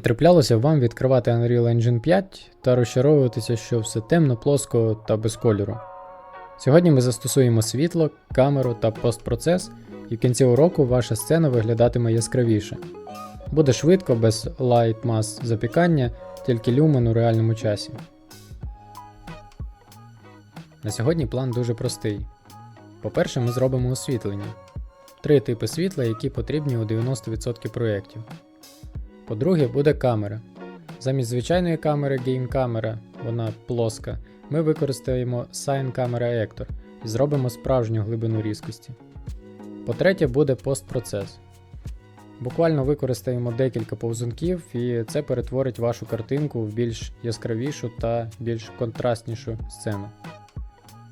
Чи траплялося вам відкривати Unreal Engine 5 та розчаровуватися, що все темно, плоско та без кольору? Сьогодні ми застосуємо світло, камеру та постпроцес, і в кінці уроку ваша сцена виглядатиме яскравіше. Буде швидко, без light mass запікання, тільки люмен у реальному часі. На сьогодні план дуже простий. По-перше, ми зробимо освітлення. Три типи світла, які потрібні у 90% проєктів. По-друге, буде камера. Замість звичайної камери гейм-камера, вона плоска, ми використаємо Sine Camera Actor і зробимо справжню глибину різкості. По-третє, буде постпроцес. Буквально використаємо декілька повзунків, і це перетворить вашу картинку в більш яскравішу та більш контрастнішу сцену.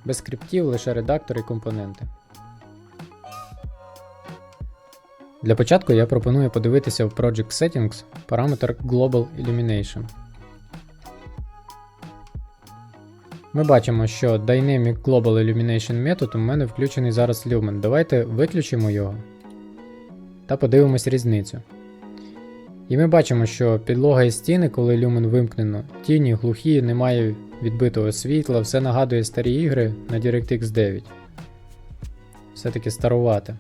Без скриптів лише редактор і компоненти. Для початку я пропоную подивитися в Project Settings параметр Global Illumination. Ми бачимо, що Dynamic Global Illumination метод у мене включений зараз Lumen. Давайте виключимо його та подивимось різницю. І ми бачимо, що підлога і стіни, коли люмен вимкнено, тіні, глухі, немає відбитого світла, все нагадує старі ігри на DirectX 9. Все-таки старувате.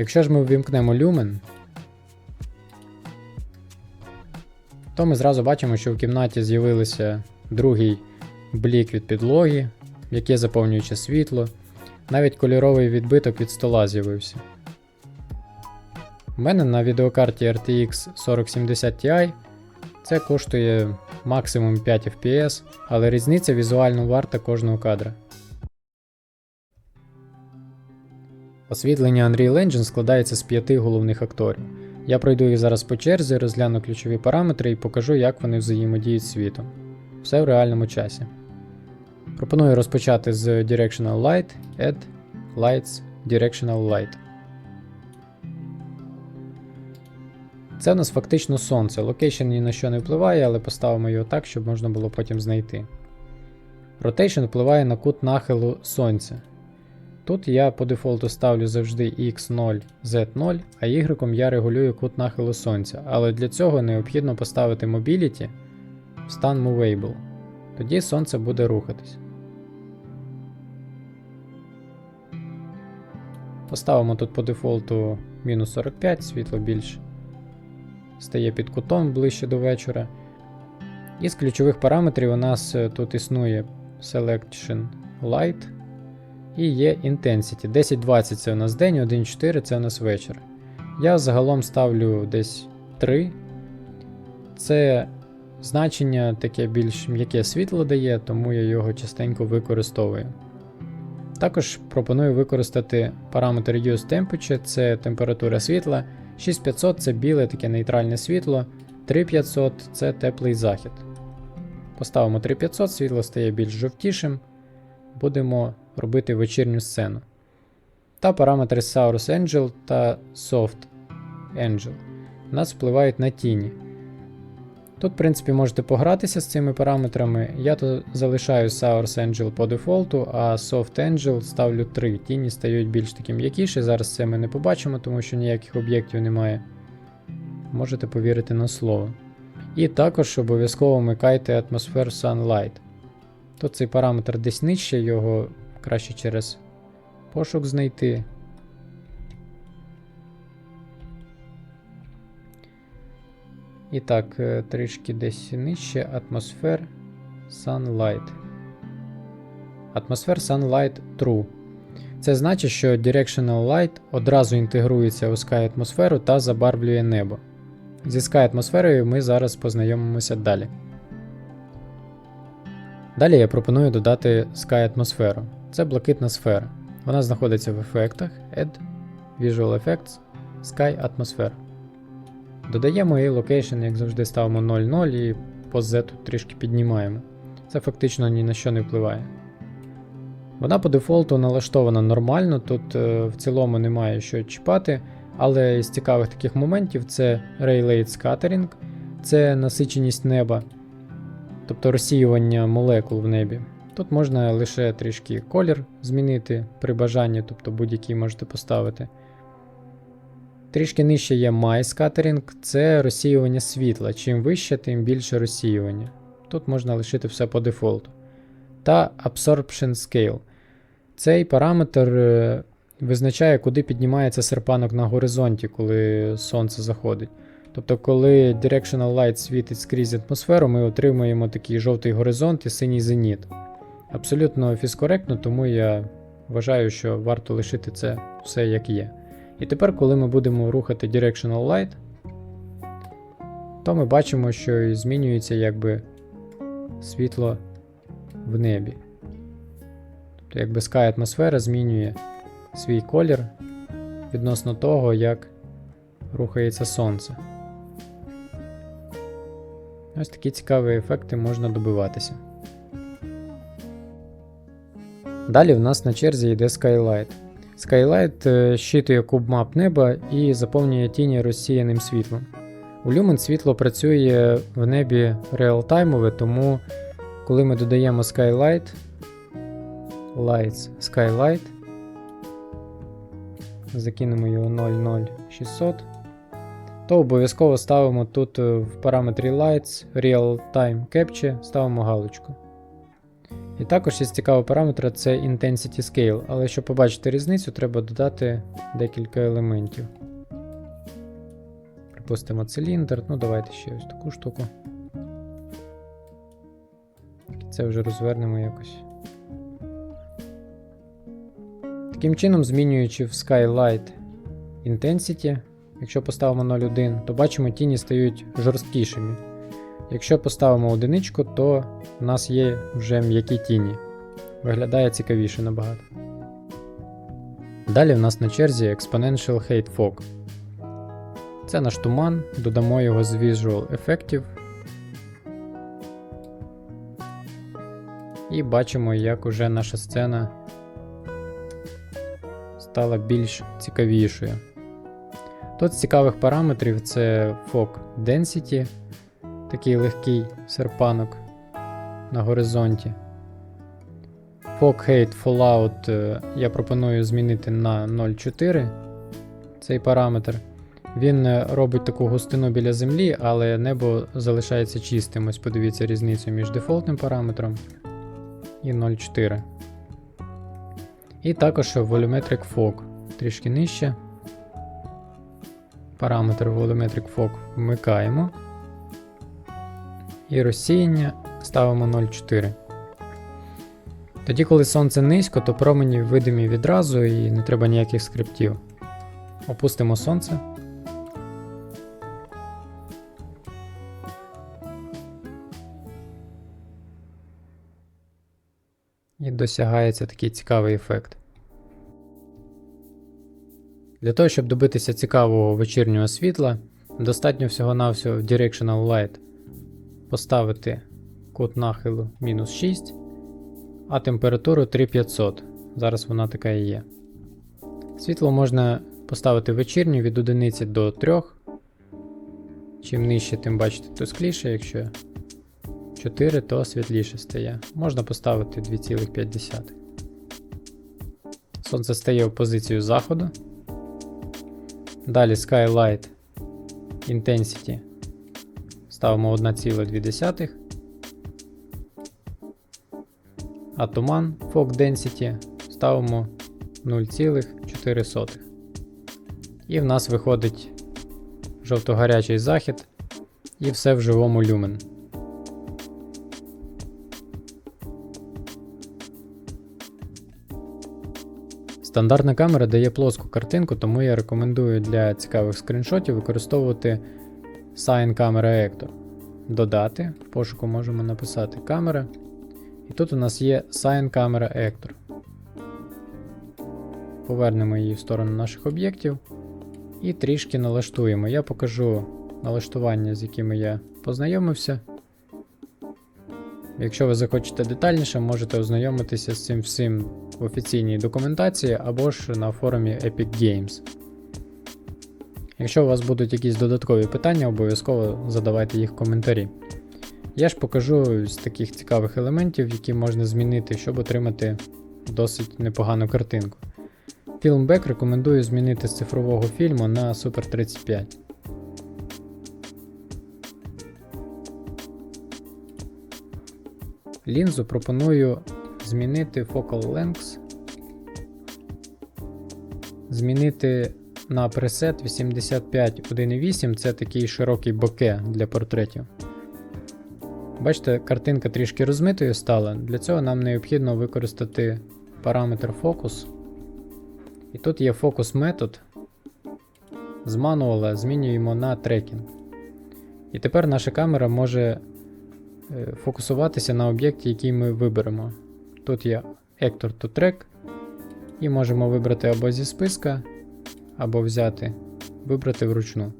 Якщо ж ми ввімкнемо люмен, то ми зразу бачимо, що в кімнаті з'явився другий блік від підлоги, яке заповнююче світло, навіть кольоровий відбиток від стола з'явився. У мене на відеокарті RTX 4070 Ti це коштує максимум 5 FPS, але різниця візуально варта кожного кадра. Освітлення Unreal Engine складається з п'яти головних акторів. Я пройду їх зараз по черзі, розгляну ключові параметри і покажу, як вони взаємодіють світом. Все в реальному часі. Пропоную розпочати з Directional Light, Add, Lights, Directional Light. Це у нас фактично сонце. Локейшн ні на що не впливає, але поставимо його так, щоб можна було потім знайти. Rotation впливає на кут нахилу сонця. Тут я по дефолту ставлю завжди X0, Z0, а Y я регулюю кут нахилу сонця, але для цього необхідно поставити Mobility в стан Movable. Тоді сонце буде рухатись. Поставимо тут по дефолту мінус 45, світло більше стає під кутом ближче до вечора. Із ключових параметрів у нас е, тут існує Selection Light і є Intensity. 10-20 це у нас день, 1.4 це у нас вечір. Я загалом ставлю десь 3. Це значення таке більш м'яке світло дає, тому я його частенько використовую. Також пропоную використати параметр Use Temperature, це температура світла. 6500 це біле таке нейтральне світло, 3500 це теплий захід. Поставимо 3500, світло стає більш жовтішим. Будемо робити вечірню сцену. Та параметри Saurus Angel та Soft Angel нас впливають на тіні. Тут, в принципі, можете погратися з цими параметрами. Я тут залишаю Source Angel по дефолту, а Soft Angel ставлю 3. Тіні стають більш такі м'якіші. Зараз це ми не побачимо, тому що ніяких об'єктів немає. Можете повірити на слово. І також обов'язково вмикайте Atmosphere Sunlight. Тут цей параметр десь нижче, його краще через пошук знайти. І так, е, трішки десь нижче атмосфер Sunlight. Атмосфер Sunlight True. Це значить, що Directional Light одразу інтегрується у Sky атмосферу та забарвлює небо. Зі Sky атмосферою ми зараз познайомимося далі. Далі я пропоную додати Sky атмосферу. Це блакитна сфера. Вона знаходиться в ефектах Add, Visual Effects, Sky Atmosphere. Додаємо і location, як завжди, ставимо 0,0 і по Z трішки піднімаємо. Це фактично ні на що не впливає. Вона по дефолту налаштована нормально, тут е, в цілому немає що чіпати, але із цікавих таких моментів це Rayleigh Scattering, це насиченість неба, тобто розсіювання молекул в небі. Тут можна лише трішки колір змінити при бажанні, тобто будь-який можете поставити. Трішки нижче є My Scattering, це розсіювання світла. Чим вище, тим більше розсіювання. Тут можна лишити все по дефолту. Та Absorption Scale. Цей параметр е, визначає, куди піднімається серпанок на горизонті, коли сонце заходить. Тобто, коли Directional Light світить скрізь атмосферу, ми отримуємо такий жовтий горизонт і синій зеніт. Абсолютно фізкоректно, тому я вважаю, що варто лишити це все як є. І тепер, коли ми будемо рухати Directional Light, то ми бачимо, що змінюється якби світло в небі. Тобто, якби Sky атмосфера змінює свій колір відносно того, як рухається сонце. Ось такі цікаві ефекти можна добиватися. Далі в нас на черзі йде Skylight. Skylight е, щитує куб мап неба і заповнює тіні розсіяним світлом. У Lumen світло працює в небі реалтаймове, тому коли ми додаємо Skylight, Lights Skylight, закинемо його 00600, то обов'язково ставимо тут е, в параметрі Lights Real Time Capture ставимо галочку. І також є цікавий параметр це Intensity Scale, але щоб побачити різницю, треба додати декілька елементів. Припустимо циліндр, ну давайте ще ось таку штуку. Це вже розвернемо якось. Таким чином, змінюючи в Skylight Intensity, якщо поставимо 0,1, то бачимо, тіні стають жорсткішими. Якщо поставимо одиничку, то в нас є вже м'які тіні. Виглядає цікавіше набагато. Далі в нас на черзі Exponential Hate Fog. Це наш туман, додамо його з Visual ефектів. І бачимо, як уже наша сцена стала більш цікавішою. Тут з цікавих параметрів це Fog Density, такий легкий серпанок на горизонті. Fog Hate Fallout е, я пропоную змінити на 0,4 цей параметр. Він е, робить таку густину біля землі, але небо залишається чистим. Ось подивіться різницю між дефолтним параметром і 0,4. І також Volumetric Fog трішки нижче. Параметр Volumetric Fog вмикаємо. І розсіяння ставимо 0,4. Тоді, коли сонце низько, то промені видимі відразу і не треба ніяких скриптів. Опустимо сонце. І досягається такий цікавий ефект. Для того, щоб добитися цікавого вечірнього світла, достатньо всього-навсього Directional Light поставити кут нахилу мінус 6, а температуру 3500. Зараз вона така і є. Світло можна поставити вечірню від 1 до 3. Чим нижче, тим бачите, тускліше, якщо 4, то світліше стає. Можна поставити 2,5. Сонце стає в позицію заходу. Далі Skylight Intensity ставимо 1,2. А туман Fog Density ставимо 0,4. І в нас виходить жовто-гарячий захід і все в живому люмен. Стандартна камера дає плоску картинку, тому я рекомендую для цікавих скріншотів використовувати Sign Camera Actor. Додати, в пошуку можемо написати камера. І тут у нас є Sign Camera Actor. Повернемо її в сторону наших об'єктів і трішки налаштуємо. Я покажу налаштування, з якими я познайомився. Якщо ви захочете детальніше, можете ознайомитися з цим всім в офіційній документації або ж на форумі Epic Games. Якщо у вас будуть якісь додаткові питання, обов'язково задавайте їх в коментарі. Я ж покажу з таких цікавих елементів, які можна змінити, щоб отримати досить непогану картинку. Filmback рекомендую змінити з цифрового фільму на Super 35. Лінзу пропоную змінити Focal Length. Змінити на пресет 85.1.8 це такий широкий боке для портретів. Бачите, картинка трішки розмитою стала. Для цього нам необхідно використати параметр фокус. І тут є фокус метод. З мануала змінюємо на трекінг. І тепер наша камера може е, фокусуватися на об'єкті, який ми виберемо. Тут є Actor to Track, і можемо вибрати або зі списка, або взяти, вибрати вручну.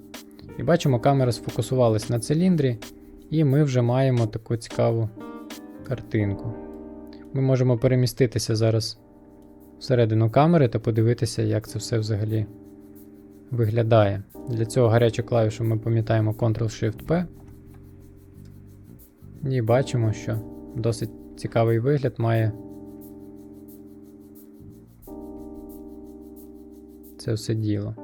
І бачимо, камера сфокусувалась на циліндрі, і ми вже маємо таку цікаву картинку. Ми можемо переміститися зараз всередину камери та подивитися, як це все взагалі виглядає. Для цього гарячу клавішу ми пам'ятаємо Ctrl-Shift-P. І бачимо, що досить цікавий вигляд має це все діло.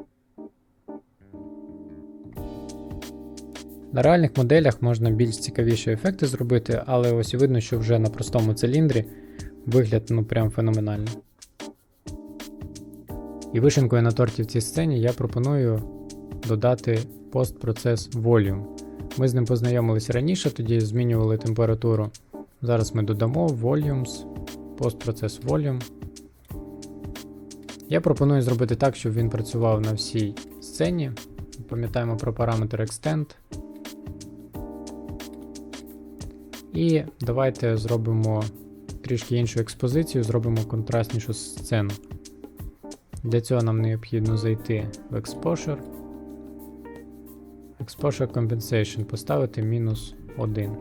На реальних моделях можна більш цікавіші ефекти зробити, але ось видно, що вже на простому циліндрі вигляд ну прям феноменальний. І вишенкою на торті в цій сцені я пропоную додати постпроцес Volume. Ми з ним познайомилися раніше, тоді змінювали температуру. Зараз ми додамо Volumes, постпроцес Volume. Я пропоную зробити так, щоб він працював на всій сцені. Пам'ятаємо про параметр Extend. І давайте зробимо трішки іншу експозицію, зробимо контрастнішу сцену. Для цього нам необхідно зайти в Exposure. Exposure Compensation поставити мінус 1.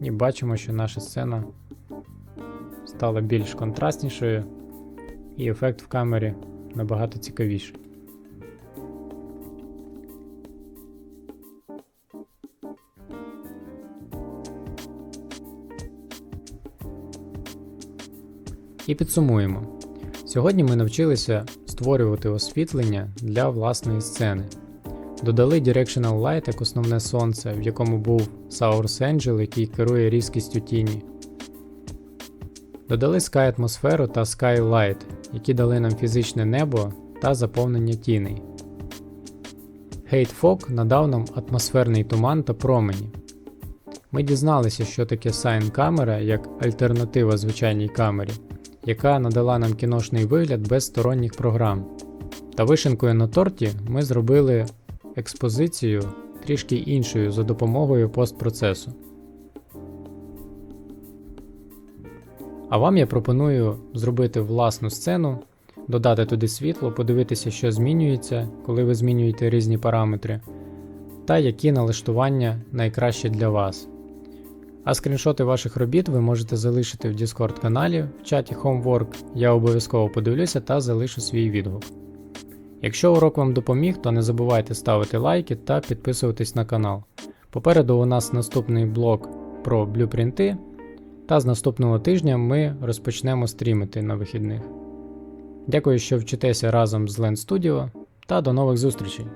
І бачимо, що наша сцена стала більш контрастнішою, і ефект в камері набагато цікавіший. І підсумуємо. Сьогодні ми навчилися створювати освітлення для власної сцени. Додали Directional Light як основне сонце, в якому був Source Angel, який керує різкістю тіні. Додали Sky атмосферу та Sky Light, які дали нам фізичне небо та заповнення тіней. Hate Fog надав нам атмосферний туман та промені. Ми дізналися, що таке Sign камера як альтернатива звичайній камері яка надала нам кіношний вигляд без сторонніх програм. Та вишенкою на торті ми зробили експозицію трішки іншою за допомогою постпроцесу. А вам я пропоную зробити власну сцену, додати туди світло, подивитися, що змінюється, коли ви змінюєте різні параметри, та які налаштування найкраще для вас. А скріншоти ваших робіт ви можете залишити в Discord каналі в чаті Homework, я обов'язково подивлюся та залишу свій відгук. Якщо урок вам допоміг, то не забувайте ставити лайки та підписуватись на канал. Попереду у нас наступний блок про блюпринти, та з наступного тижня ми розпочнемо стрімити на вихідних. Дякую, що вчитеся разом з Lens Studio та до нових зустрічей!